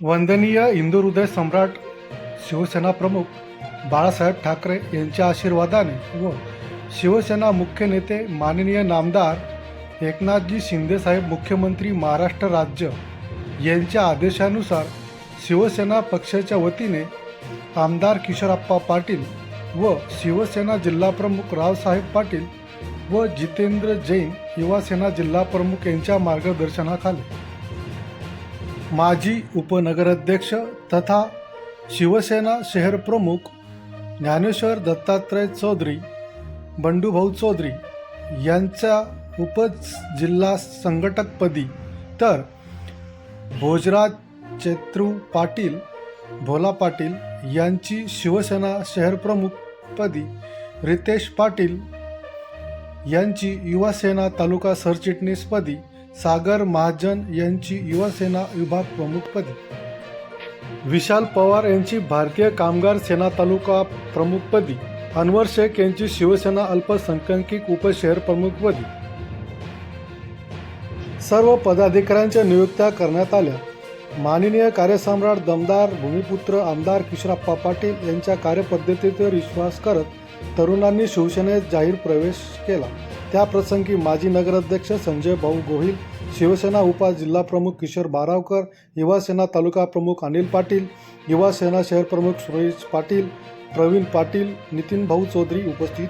वंदनीय हिंदू हृदय सम्राट शिवसेना प्रमुख बाळासाहेब ठाकरे यांच्या आशीर्वादाने व शिवसेना मुख्य नेते माननीय नामदार एकनाथजी शिंदेसाहेब मुख्यमंत्री महाराष्ट्र राज्य यांच्या आदेशानुसार शिवसेना पक्षाच्या वतीने आमदार किशोरप्पा पाटील व शिवसेना जिल्हाप्रमुख रावसाहेब पाटील व जितेंद्र जैन युवासेना जिल्हाप्रमुख यांच्या मार्गदर्शनाखाली माजी उपनगराध्यक्ष तथा शिवसेना शहर प्रमुख ज्ञानेश्वर दत्तात्रय चौधरी बंडूभाऊ चौधरी यांच्या उपजिल्हा संघटकपदी तर भोजराज चेत्रू पाटील भोला पाटील यांची शिवसेना शहर प्रमुखपदी रितेश पाटील यांची युवासेना तालुका सरचिटणीसपदी सागर महाजन यांची युवासेना विभाग प्रमुखपदी विशाल पवार यांची भारतीय कामगार सेना तालुका प्रमुखपदी अनवर शेख यांची शिवसेना अल्पसंख्याकिक उपशहर प्रमुखपदी सर्व पदाधिकाऱ्यांच्या नियुक्त्या करण्यात आल्या. माननीय कार्यसम्राट दमदार भूमिपुत्र आमदार किशोरप्पा पाटील यांच्या कार्यपद्धतीवर विश्वास करत तरुणांनी शिवसेनेत जाहीर प्रवेश केला. त्याप्रसंगी माजी नगराध्यक्ष संजय भाऊ गोहिल शिवसेना उपा जिल्हाप्रमुख किशोर बारावकर युवासेना तालुका प्रमुख अनिल पाटील युवासेना शहर प्रमुख सुरेश पाटील प्रवीण पाटील नितीन भाऊ चौधरी उपस्थित